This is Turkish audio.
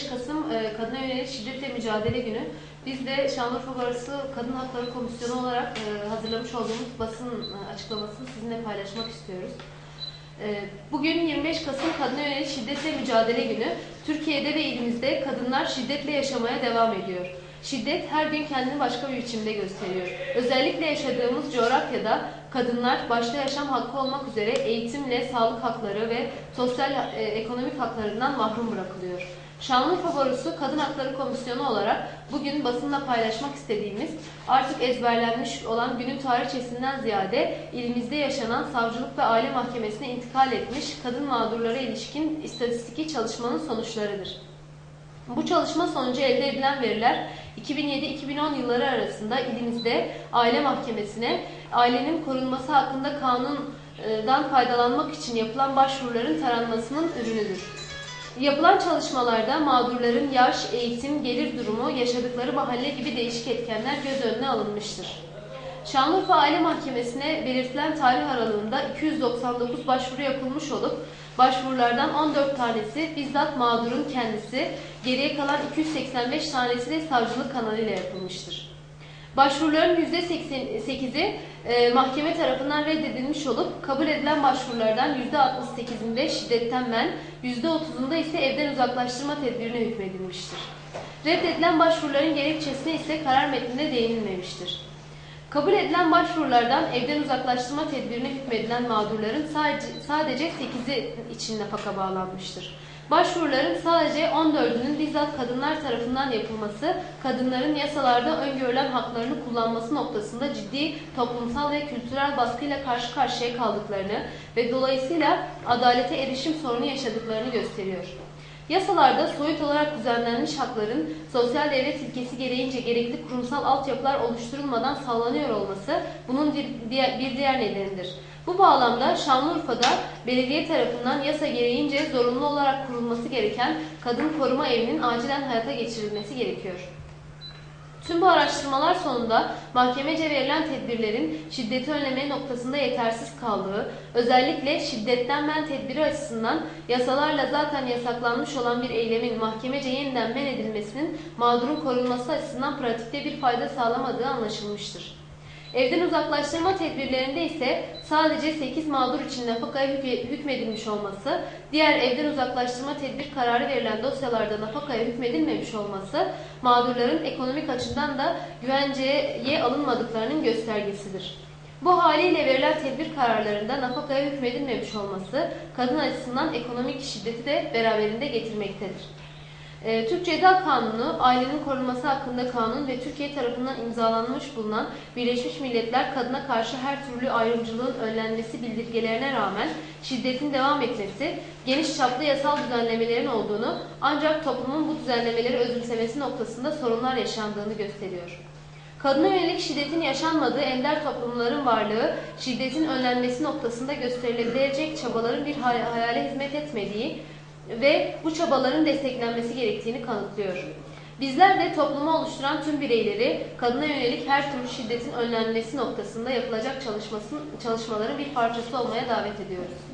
25 Kasım e, Kadına Yönelik Şiddetle Mücadele Günü. Biz de Şanlıurfa Barosu Kadın Hakları Komisyonu olarak e, hazırlamış olduğumuz basın e, açıklamasını sizinle paylaşmak istiyoruz. E, Bugün 25 Kasım Kadına Yönelik Şiddetle Mücadele Günü. Türkiye'de ve ilimizde kadınlar şiddetle yaşamaya devam ediyor. Şiddet her gün kendini başka bir biçimde gösteriyor. Özellikle yaşadığımız coğrafyada kadınlar başta yaşam hakkı olmak üzere eğitimle sağlık hakları ve sosyal e, ekonomik haklarından mahrum bırakılıyor. Şanlıurfa Barosu Kadın Hakları Komisyonu olarak bugün basınla paylaşmak istediğimiz artık ezberlenmiş olan günün tarihçesinden ziyade ilimizde yaşanan savcılık ve aile mahkemesine intikal etmiş kadın mağdurlara ilişkin istatistiki çalışmanın sonuçlarıdır. Bu çalışma sonucu elde edilen veriler 2007-2010 yılları arasında ilimizde aile mahkemesine ailenin korunması hakkında kanundan faydalanmak için yapılan başvuruların taranmasının ürünüdür. Yapılan çalışmalarda mağdurların yaş, eğitim, gelir durumu, yaşadıkları mahalle gibi değişik etkenler göz önüne alınmıştır. Şanlıurfa Aile Mahkemesi'ne belirtilen tarih aralığında 299 başvuru yapılmış olup başvurulardan 14 tanesi bizzat mağdurun kendisi, geriye kalan 285 tanesi de savcılık kanalıyla yapılmıştır. Başvuruların %88'i e, mahkeme tarafından reddedilmiş olup kabul edilen başvurulardan %68'inde şiddetten men, %30'unda ise evden uzaklaştırma tedbirine hükmedilmiştir. Reddedilen başvuruların gerekçesine ise karar metninde değinilmemiştir. Kabul edilen başvurulardan evden uzaklaştırma tedbirine hükmedilen mağdurların sadece, sadece 8'i için nafaka bağlanmıştır. Başvuruların sadece 14'ünün bizzat kadınlar tarafından yapılması, kadınların yasalarda öngörülen haklarını kullanması noktasında ciddi toplumsal ve kültürel baskıyla karşı karşıya kaldıklarını ve dolayısıyla adalete erişim sorunu yaşadıklarını gösteriyor. Yasalarda soyut olarak düzenlenmiş hakların sosyal devlet ilkesi gereğince gerekli kurumsal altyapılar oluşturulmadan sağlanıyor olması bunun bir diğer, nedenidir. Bu bağlamda Şanlıurfa'da belediye tarafından yasa gereğince zorunlu olarak kurulması gereken kadın koruma evinin acilen hayata geçirilmesi gerekiyor. Tüm bu araştırmalar sonunda mahkemece verilen tedbirlerin şiddeti önleme noktasında yetersiz kaldığı, özellikle şiddetten men tedbiri açısından yasalarla zaten yasaklanmış olan bir eylemin mahkemece yeniden men edilmesinin mağdurun korunması açısından pratikte bir fayda sağlamadığı anlaşılmıştır. Evden uzaklaştırma tedbirlerinde ise sadece 8 mağdur için nafakaya hükmedilmiş olması, diğer evden uzaklaştırma tedbir kararı verilen dosyalarda nafakaya hükmedilmemiş olması, mağdurların ekonomik açıdan da güvenceye alınmadıklarının göstergesidir. Bu haliyle verilen tedbir kararlarında nafakaya hükmedilmemiş olması, kadın açısından ekonomik şiddeti de beraberinde getirmektedir. E, Türk Ceza Kanunu, ailenin korunması hakkında kanun ve Türkiye tarafından imzalanmış bulunan Birleşmiş Milletler kadına karşı her türlü ayrımcılığın önlenmesi bildirgelerine rağmen şiddetin devam etmesi, geniş çaplı yasal düzenlemelerin olduğunu ancak toplumun bu düzenlemeleri özümsemesi noktasında sorunlar yaşandığını gösteriyor. Kadına yönelik şiddetin yaşanmadığı ender toplumların varlığı, şiddetin önlenmesi noktasında gösterilebilecek çabaların bir hayale hizmet etmediği, ve bu çabaların desteklenmesi gerektiğini kanıtlıyor. Bizler de toplumu oluşturan tüm bireyleri kadına yönelik her türlü şiddetin önlenmesi noktasında yapılacak çalışmaların bir parçası olmaya davet ediyoruz.